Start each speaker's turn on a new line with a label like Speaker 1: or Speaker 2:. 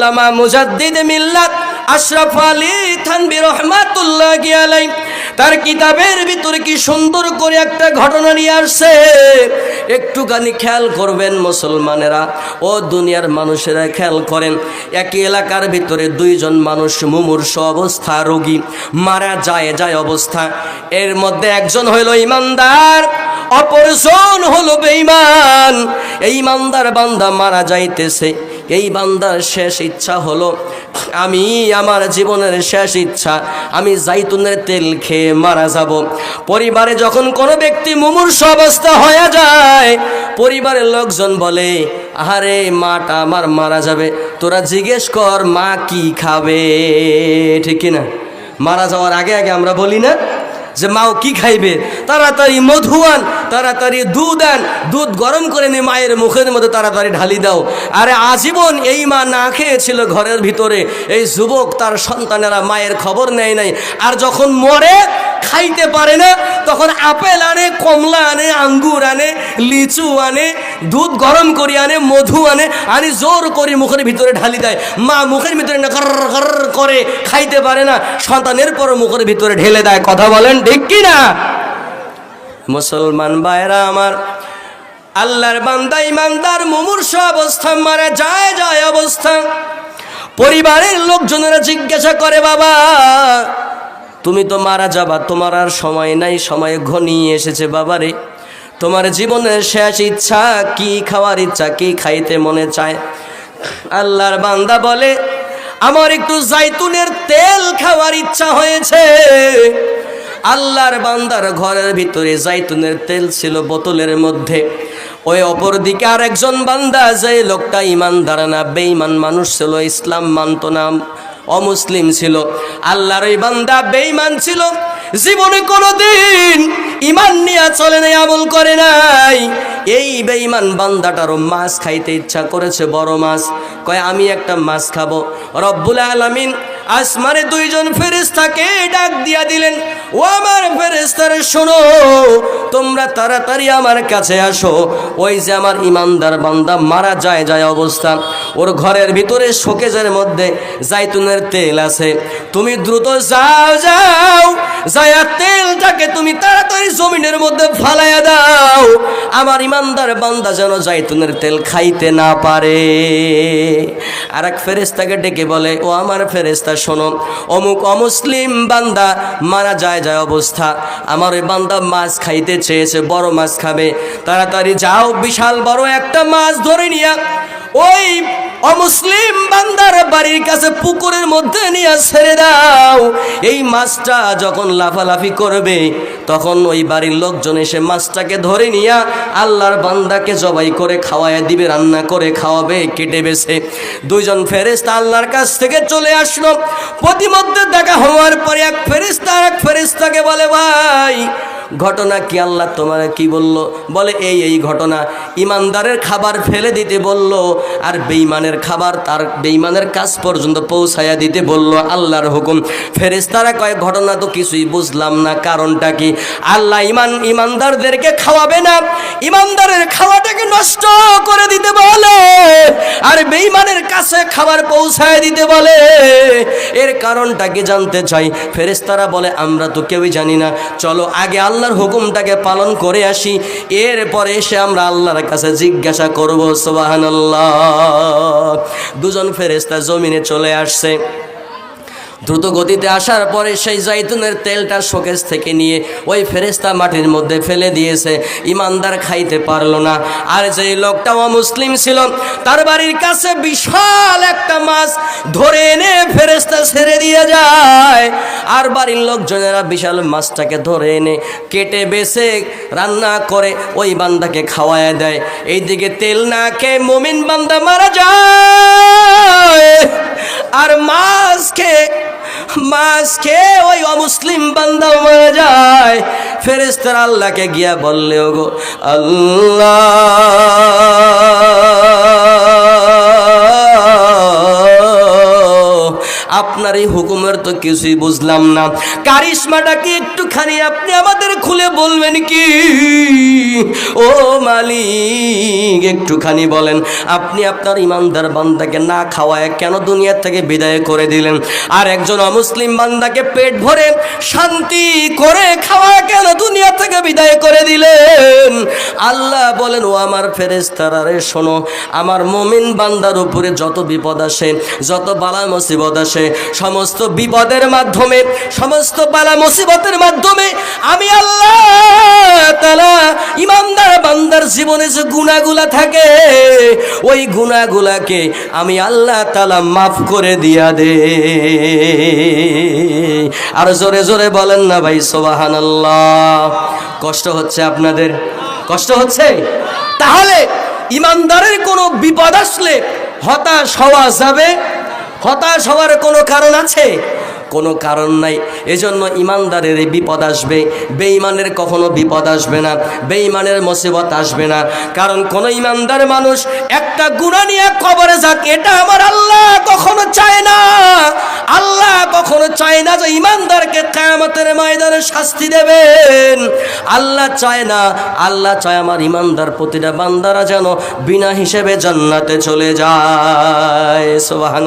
Speaker 1: আল্লামা মুজাদ্দিদ মিল্লাত আশরাফ আলী থানবি রহমাতুল্লাহ আলাই তার কিতাবের ভিতরে কি সুন্দর করে একটা ঘটনা নিয়ে আসছে? একটুখানি খেয়াল করবেন মুসলমানেরা। ও দুনিয়ার মানুষেরা খেয়াল করেন, একই এলাকার ভিতরে দুইজন মানুষ মুমূর্ষ অবস্থা, রোগী, মারা যায় যায় অবস্থা। এর মধ্যে একজন হইল ইমানদার অপরজন হলো বেঈমান। এই ইমানদার বান্দা মারা যাইতেছে। এই বান্দার শেষ ইচ্ছা হলো, আমি আমার জীবনের শেষ ইচ্ছা, আমি জাইতুনের তেল খেয়ে মারা যাব। পরিবারে যখন কোনো ব্যক্তি মুমূর্ষ অবস্থা হয়ে যায়, পরিবারের লোকজন বলে আরে মাটা আমার মারা যাবে। তোরা জিজ্ঞেস কর, মা কি খাবে? ঠিক কিনা? মারা যাওয়ার আগে আগে আমরা বলি না যে মাও কি খাইবে? তাড়াতাড়ি মধু আন তাড়াতাড়ি দুধ আন দুধ গরম করে নিয়ে মায়ের মুখের মধ্যে তাড়াতাড়ি ঢালি দাও। আরে আজীবন এই মা না খেয়েছিল ঘরের ভিতরে। এই যুবক তার সন্তানেরা মায়ের খবর নেয় নাই। আর যখন মরে খাইতে পারে না, তখন আপেল আনে, কমলা আনে, আঙ্গুর আনে, লিচু আনে, দুধ গরম করে আনে, মধু আনে, আনি জোর করে মুখের ভিতরে ঢালি দেয়। মা মুখের ভিতরে করে খাইতে পারে না, সন্তানের পর মুখের ভিতরে ঢেলে দেয়। কথা বলেন ঠিক না মুসলমান ভাইরা আমার, আল্লাহর বান্দা, ইমানদার, মুমূর্ষ অবস্থা, মারা যায় যায় অবস্থা। পরিবারের লোকজনেরা জিজ্ঞাসা করে, বাবা তুমি তো মারা যাবা, তোমার আর সময় নাই, সময় ঘনিয়ে এসেছে বাবারে। তোমার জীবনের শেষ ইচ্ছা, কি খাওয়ার ইচ্ছা, কি খাইতে মনে চায়? আল্লাহর বান্দা বলে, আমার একটু জাইতুনের তেল খাওয়ার ইচ্ছা হয়েছে। আল্লাহর বান্দার ঘরের ভিতরে জাইতুনের তেল ছিল বোতলের মধ্যে। ওই অপর দিকে আর একজন বান্দা যে লোকটা ইমানদার না, বেঈমান মানুষ ছিল, ইসলাম মানত না। অমুসলিম ছিল। আল্লাহর ওই বান্দা বেঈমান ছিল। জীবনে কোনোদিন ইমান নিয়ে চলে নাই, আমল করে নাই। এই বেঈমান বান্দাটারও মাছ খাইতে ইচ্ছা করেছে, বড় মাছ। কয়, আমি একটা মাছ খাব। রব্বুল আলামিন আসমানে দুইজন ফেরেশতাকে ডাক দিয়া দিলেন, ও আমার ফেরেস্তার শোনো, তোমরা তাড়াতাড়ি আমার কাছে আসো। ওই যে আমার ইমানদার বান্দা মারা যায় যায় অবস্থা। ওর ঘরের ভিতরে শোকেজের মধ্যে জাইতুনের তেল আছে। তুমি দ্রুত যাও যাও। যায়া তেলটাকে তুমি তাড়াতাড়ি জমিনের মধ্যে ফালাইয়া দাও। আমার ইমানদার বান্দা যেন জাইতুনের তেল খাইতে না পারে। আর এক ফেরেস্তাকে ডেকে বলে, ও আমার ফেরেস্তা শোনো, অমুক অমুসলিম বান্দা মারা যায় যায় অবস্থা। আমার ওই বান্দা মাছ খাইতে চেয়েছে, বড় মাছ খাবে। তাড়াতাড়ি যাও, বিশাল বড় একটা মাছ ধরে নিয়া ওই অমুসলিম বান্দার বাড়ির কাছে পুকুরের মধ্যে নিয়ে ছেড়ে দাও। এই মাছটা যখন লাফালাফি করবে, তখন ওই বাড়ির লোকজন এসে মাছটাকে ধরে নিয়া আল্লাহর বান্দাকে জবাই করে খাওয়ায় দিবে, রান্না করে খাওয়াবে, কেটে বেছে। দুইজন ফেরেস্তা আল্লাহর কাছ থেকে চলে আসলো। প্রতিমধ্যে দেখা হওয়ার পরে এক ফেরিস্তা এক ফেরিস্তাকে বলে, ভাই ঘটনা কি আল্লাহ তোমার কি বলল? বলে, এই এই ঘটনা। ইমানদারের খাবার ফেলে দিতে বলল আর বেইমানের খাবার তার বেইমানের কাজ পর্যন্ত পৌঁছায়া দিতে বলল আল্লাহর হুকুম। ফেরেস্তারা কয়, ঘটনা তো কিছুই বুঝলাম না। কারণটা কি? আল্লাহ ইমান, ইমানদারদেরকে খাওয়াবে না। ইমানদারের খাওয়াটাকে নষ্ট করে দিতে বলে। আর বেইমানের কাছে খাবার পৌঁছায় দিতে বলে। এর কারণটা কি জানতে চাই। ফেরেস্তারা বলে, আমরা তো কেউই জানি না। চলো আগে আল্লাহর হুকুমটাকে পালন করে আসি। এরপরে এসে আমরা আল্লাহর কাছে জিজ্ঞাসা করব সোবাহান দুজন ফেরেস্তা জমিনে চলে আসছে। দ্রুত গতিতে আসার পরে সেই জাইতুনের তেলটা শোকেস থেকে নিয়ে ওই ফেরেস্তা মাটির মধ্যে ফেলে দিয়েছে। ইমানদার খাইতে পারল না। আর যেই লোকটা মুসলিম ছিল, তার বাড়ির কাছে বিশাল একটা মাছ ধরে এনে ফেরেস্তা ছেড়ে দিয়ে যায়। আর বাড়ির লোকজনেরা বিশাল মাছটাকে ধরে এনে কেটে, বেছে, রান্না করে ওই বান্দাকে খাওয়ায় দেয়। এইদিকে তেল না খেয়ে মমিন বান্দা মারা যায়। মাছ ওই অমুসলিম বান্দা মারা যায়। ফেরেস্তার আল্লাহকে গিয়া বললে গো আল্লাহ, আপনার এই হুকুমের তো কিছুই বুঝলাম না। কারিশমাটা কি একটুখানি আপনি আমাদের খুলে বলবেন কি? ও মালিক একটুখানি বলেন, আপনি আপনার ইমানদার বান্দাকে না খাওয়ায় কেন দুনিয়ার থেকে বিদায় করে দিলেন? আর একজন অমুসলিম বান্দাকে পেট ভরে শান্তি করে খাওয়া কেন দুনিয়া থেকে বিদায় করে দিলেন? আল্লাহ বলেন, ও আমার ফেরেস্তারা রে, শোনো, আমার মমিন বান্দার উপরে যত বিপদ আসে, যত বালা মুসিবত আসে, সমস্ত বিপদের মাধ্যমে, সমস্ত বালা মুসিবতের মাধ্যমে আমি আল্লাহ ইমানদার বান্দার জীবনে যে গুণাগুলা থাকে, ওই গুণাগুলাকে আমি আল্লাহ তালা মাফ করে দিয়া দে। আর জোরে জোরে বলেন না ভাই সোবাহান কষ্ট হচ্ছে আপনাদের? কষ্ট হচ্ছে? তাহলে ইমানদারের কোনো বিপদ আসলে হতাশ হওয়া যাবে? হতাশ হওয়ার কোনো কারণ আছে? কোনো কারণ নাই। এজন্য ইমানদারের বিপদ আসবে। বেঈমানের কখনো বিপদ আসবে না। বেঈমানের মুসিবত আসবে না। কারণ কোন ইমানদার মানুষ একটা গুণা নিয়ে কবরে যাক, এটা আমার আল্লাহ কখনো চায় না। আল্লাহ কখনো চায় না যে ইমানদারকে কায়ামতের ময়দানে শাস্তি দেবেন। আল্লাহ চায় না। আল্লাহ চায় আমার ইমানদার প্রতিটা বান্দারা যেন বিনা হিসেবে জান্নাতে চলে যায়। সোবাহান